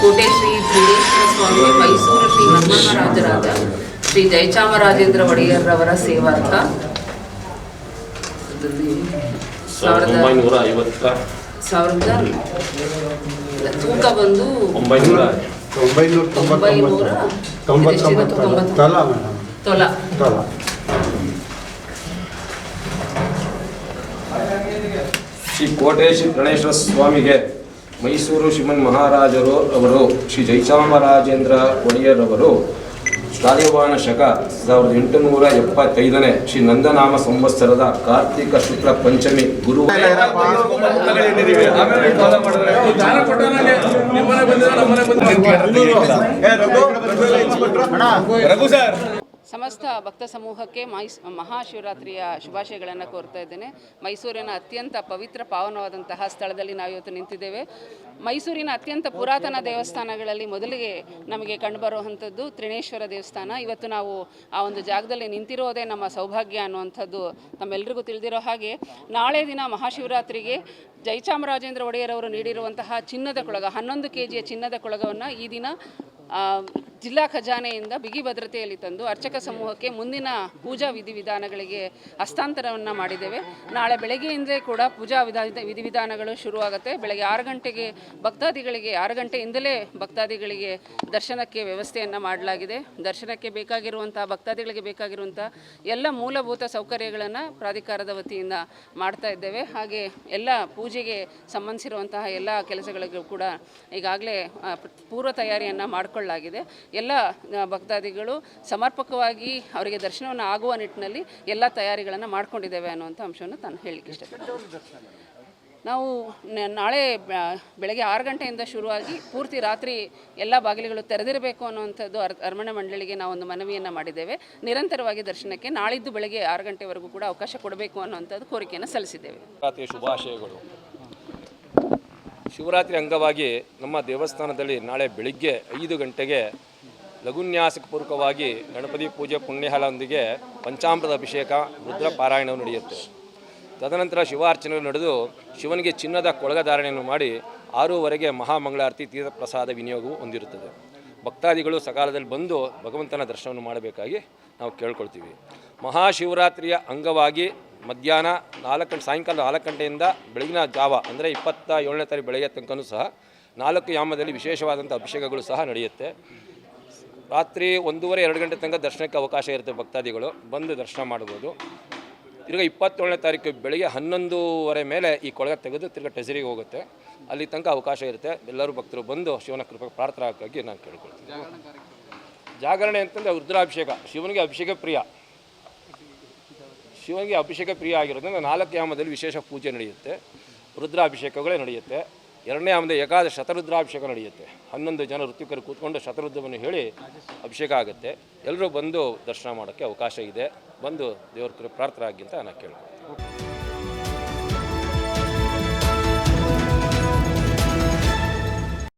ಕೋಟೆ ಶ್ರೀ ಸ್ವಾಮಿ ಮೈಸೂರು ಶ್ರೀ ನಮ್ಮರಾಜರಾದ ಶ್ರೀ ಜಯಚಾಮರಾಜೇಂದ್ರ ಒಡೆಯರ್ರವರ ಸೇವಾರ್ಥ. ಸಾವಿರದ ಸಾವಿರದ ಒಂಬೈನೂರ ಐವತ್ತ. ಸಾವಿರದ ಇಲ್ಲ, ತೂಕ ಬಂದು. ತಲ ತೊಲ. ತಲ. ಶ್ರೀ ಕೋಟೆ ಶ್ರೀ ಗಣೇಶ್ವರ ಸ್ವಾಮಿಗೆ ಮೈಸೂರು ಶ್ರೀಮನ್ ಮಹಾರಾಜರು ಅವರು ಶ್ರೀ ಜಯಚಾಮರಾಜೇಂದ್ರ ಒಡೆಯರ್ ಅವರು ಶಕ ಸಾವಿರದ ಎಂಟುನೂರ ಎಪ್ಪತ್ತೈದನೇ ಶ್ರೀ ನಂದನಾಮ ಸಂವತ್ಸರದ ಕಾರ್ತಿಕ ಶುಕ್ಲ ಪಂಚಮಿ ಗುರುವಾರ. ಸಮಸ್ತ ಭಕ್ತ ಸಮೂಹಕ್ಕೆ ಮೈಸ್, ಮಹಾಶಿವರಾತ್ರಿಯ ಶುಭಾಶಯಗಳನ್ನು ಕೋರ್ತಾ ಇದ್ದೇನೆ. ಮೈಸೂರಿನ ಅತ್ಯಂತ ಪವಿತ್ರ ಪಾವನವಾದಂತಹ ಸ್ಥಳದಲ್ಲಿ ನಾವು ಇವತ್ತು ನಿಂತಿದ್ದೇವೆ. ಮೈಸೂರಿನ ಅತ್ಯಂತ ಪುರಾತನ ದೇವಸ್ಥಾನಗಳಲ್ಲಿ ಮೊದಲಿಗೆ ನಮಗೆ ಕಂಡುಬರುವಂಥದ್ದು ತ್ರಿಣೇಶ್ವರ ದೇವಸ್ಥಾನ. ಇವತ್ತು ನಾವು ಆ ಒಂದು ಜಾಗದಲ್ಲಿ ನಿಂತಿರೋದೇ ನಮ್ಮ ಸೌಭಾಗ್ಯ ಅನ್ನುವಂಥದ್ದು ತಮ್ಮೆಲ್ಲರಿಗೂ ತಿಳಿದಿರೋ ಹಾಗೆ. ನಾಳೆ ದಿನ ಮಹಾಶಿವರಾತ್ರಿಗೆ ಜಯಚಾಮರಾಜೇಂದ್ರ ಒಡೆಯರವರು ನೀಡಿರುವಂತಹ ಚಿನ್ನದ ಕೊಳಗ, ಹನ್ನೊಂದು ಕೆ ಜಿಯ ಚಿನ್ನದ ಕೊಳಗವನ್ನು ಈ ದಿನ ಜಿಲ್ಲಾ ಖಜಾನೆಯಿಂದ ಬಿಗಿ ಭದ್ರತೆಯಲ್ಲಿ ತಂದು ಅರ್ಚಕ ಸಮೂಹಕ್ಕೆ ಮುಂದಿನ ಪೂಜಾ ವಿಧಿವಿಧಾನಗಳಿಗೆ ಹಸ್ತಾಂತರವನ್ನು ಮಾಡಿದ್ದೇವೆ. ನಾಳೆ ಬೆಳಗ್ಗೆಯಿಂದಲೇ ಕೂಡ ಪೂಜಾ ವಿಧ ವಿಧಿವಿಧಾನಗಳು ಶುರುವಾಗುತ್ತೆ. ಬೆಳಗ್ಗೆ ಆರು ಗಂಟೆಗೆ ಭಕ್ತಾದಿಗಳಿಗೆ, ಆರು ಗಂಟೆಯಿಂದಲೇ ಭಕ್ತಾದಿಗಳಿಗೆ ದರ್ಶನಕ್ಕೆ ವ್ಯವಸ್ಥೆಯನ್ನು ಮಾಡಲಾಗಿದೆ. ದರ್ಶನಕ್ಕೆ ಬೇಕಾಗಿರುವಂಥ ಭಕ್ತಾದಿಗಳಿಗೆ ಬೇಕಾಗಿರುವಂಥ ಎಲ್ಲ ಮೂಲಭೂತ ಸೌಕರ್ಯಗಳನ್ನು ಪ್ರಾಧಿಕಾರದ ವತಿಯಿಂದ ಮಾಡ್ತಾ ಇದ್ದೇವೆ. ಹಾಗೆ ಎಲ್ಲ ಪೂಜೆಗೆ ಸಂಬಂಧಿಸಿರುವಂತಹ ಎಲ್ಲ ಕೆಲಸಗಳಿಗೂ ಕೂಡ ಈಗಾಗಲೇ ಪೂರ್ವ ತಯಾರಿಯನ್ನು ಮಾಡಿಕೊಳ್ಳಲಾಗಿದೆ. ಎಲ್ಲ ಭಕ್ತಾದಿಗಳು ಸಮರ್ಪಕವಾಗಿ ಅವರಿಗೆ ದರ್ಶನವನ್ನು ಆಗುವ ನಿಟ್ಟಿನಲ್ಲಿ ಎಲ್ಲ ತಯಾರಿಗಳನ್ನು ಮಾಡ್ಕೊಂಡಿದ್ದೇವೆ ಅನ್ನುವಂಥ ಅಂಶವನ್ನು ತಾನು ಹೇಳಲಿಕ್ಕೆ ಇಷ್ಟಪಡ್ತೀನಿ. ನಾವು ನಾಳೆ ಬೆಳಗ್ಗೆ ಆರು ಗಂಟೆಯಿಂದ ಶುರುವಾಗಿ ಪೂರ್ತಿ ರಾತ್ರಿ ಎಲ್ಲ ಬಾಗಿಲುಗಳು ತೆರೆದಿರಬೇಕು ಅನ್ನುವಂಥದ್ದು ಅರ್, ಅರಮನೆ ಮಂಡಳಿಗೆ ನಾವು ಒಂದು ಮನವಿಯನ್ನು ಮಾಡಿದ್ದೇವೆ. ನಿರಂತರವಾಗಿ ದರ್ಶನಕ್ಕೆ ನಾಳಿದ್ದು ಬೆಳಗ್ಗೆ ಆರು ಗಂಟೆವರೆಗೂ ಕೂಡ ಅವಕಾಶ ಕೊಡಬೇಕು ಅನ್ನುವಂಥದ್ದು ಕೋರಿಕೆಯನ್ನು ಸಲ್ಲಿಸಿದ್ದೇವೆ. ಶುಭಾಶಯಗಳು. ಶಿವರಾತ್ರಿ ಅಂಗವಾಗಿ ನಮ್ಮ ದೇವಸ್ಥಾನದಲ್ಲಿ ನಾಳೆ ಬೆಳಿಗ್ಗೆ ಐದು ಗಂಟೆಗೆ ಲಘುನ್ಯಾಸಪೂರ್ವಕವಾಗಿ ಗಣಪತಿ ಪೂಜೆ ಪುಣ್ಯಹಲೊಂದಿಗೆ ಪಂಚಾಮೃತ ಅಭಿಷೇಕ, ರುದ್ರ ಪಾರಾಯಣವು ನಡೆಯುತ್ತೆ. ತದನಂತರ ಶಿವಾರ್ಚನೆ ನಡೆದು ಶಿವನಿಗೆ ಚಿನ್ನದ ಕೊಳಗ ಧಾರಣೆಯನ್ನು ಮಾಡಿ ಆರೂವರೆಗೆ ಮಹಾಮಂಗಳಾರತಿ ತೀರ್ಥ ಪ್ರಸಾದ ವಿನಿಯೋಗವು ಹೊಂದಿರುತ್ತದೆ. ಭಕ್ತಾದಿಗಳು ಸಕಾಲದಲ್ಲಿ ಬಂದು ಭಗವಂತನ ದರ್ಶನವನ್ನು ಮಾಡಬೇಕಾಗಿ ನಾವು ಕೇಳ್ಕೊಳ್ತೀವಿ. ಮಹಾಶಿವರಾತ್ರಿಯ ಅಂಗವಾಗಿ ಮಧ್ಯಾಹ್ನ ನಾಲ್ಕು ಗಂಟೆ ಸಾಯಂಕಾಲ ನಾಲ್ಕು ಗಂಟೆಯಿಂದ ಬೆಳಗಿನ ಜಾವ ಅಂದರೆ ಇಪ್ಪತ್ತ ಏಳನೇ ತಾರೀಕು ಬೆಳಗ್ಗೆ ತನಕನೂ ಸಹ ನಾಲ್ಕು ಯಾಮದಲ್ಲಿ ವಿಶೇಷವಾದಂಥ ಅಭಿಷೇಕಗಳು ಸಹ ನಡೆಯುತ್ತೆ. ರಾತ್ರಿ ಒಂದೂವರೆ, ಎರಡು ಗಂಟೆ ತನಕ ದರ್ಶನಕ್ಕೆ ಅವಕಾಶ ಇರುತ್ತೆ ಭಕ್ತಾದಿಗಳು. ಬಂದು ದರ್ಶನ ಮಾಡ್ಬೋದು. ತಿರ್ಗಿ ಇಪ್ಪತ್ತೇಳನೇ ತಾರೀಕು ಬೆಳಗ್ಗೆ ಹನ್ನೊಂದೂವರೆ ಮೇಲೆ ಈ ಕೊಳಗ ತೆಗೆದು ತಿರ್ಗಿ ಟೆಸರಿಗೆ ಹೋಗುತ್ತೆ. ಅಲ್ಲಿ ತನಕ ಅವಕಾಶ ಇರುತ್ತೆ. ಎಲ್ಲರೂ ಭಕ್ತರು ಬಂದು ಶಿವನ ಕೃಪೆ ಪ್ರಾರ್ಥನಾಕ್ಕಾಗಿ ನಾನು ಕೇಳ್ಕೊಳ್ತೀನಿ. ಜಾಗರಣೆ ಅಂತಂದರೆ ರುದ್ರಾಭಿಷೇಕ. ಶಿವನಿಗೆ ಅಭಿಷೇಕ ಪ್ರಿಯ. ಶಿವನಿಗೆ ಅಭಿಷೇಕ ಪ್ರಿಯ ಆಗಿರೋದ್ರಿಂದ ನಾಲ್ಕು ಯಾಮದಲ್ಲಿ ವಿಶೇಷ ಪೂಜೆ ನಡೆಯುತ್ತೆ. ರುದ್ರಾಭಿಷೇಕಗಳೇ ನಡೆಯುತ್ತೆ. ಎರಡನೇ ಯಾಮದ ಏಕಾದಶ ಶತರುದ್ರಾಭಿಷೇಕ ನಡೆಯುತ್ತೆ. ಹನ್ನೊಂದು ಜನ ಋತ್ವಿಕರು ಕೂತ್ಕೊಂಡು ಶತರುದ್ರವನ್ನು ಹೇಳಿ ಅಭಿಷೇಕ ಆಗುತ್ತೆ. ಎಲ್ಲರೂ ಬಂದು ದರ್ಶನ ಮಾಡೋಕ್ಕೆ ಅವಕಾಶ ಇದೆ. ಬಂದು ದೇವ್ರ ಕೃಪೆ, ಪ್ರಾರ್ಥನೆ ಆಗಿ ಅಂತ ನಾನು ಕೇಳ್ತೀನಿ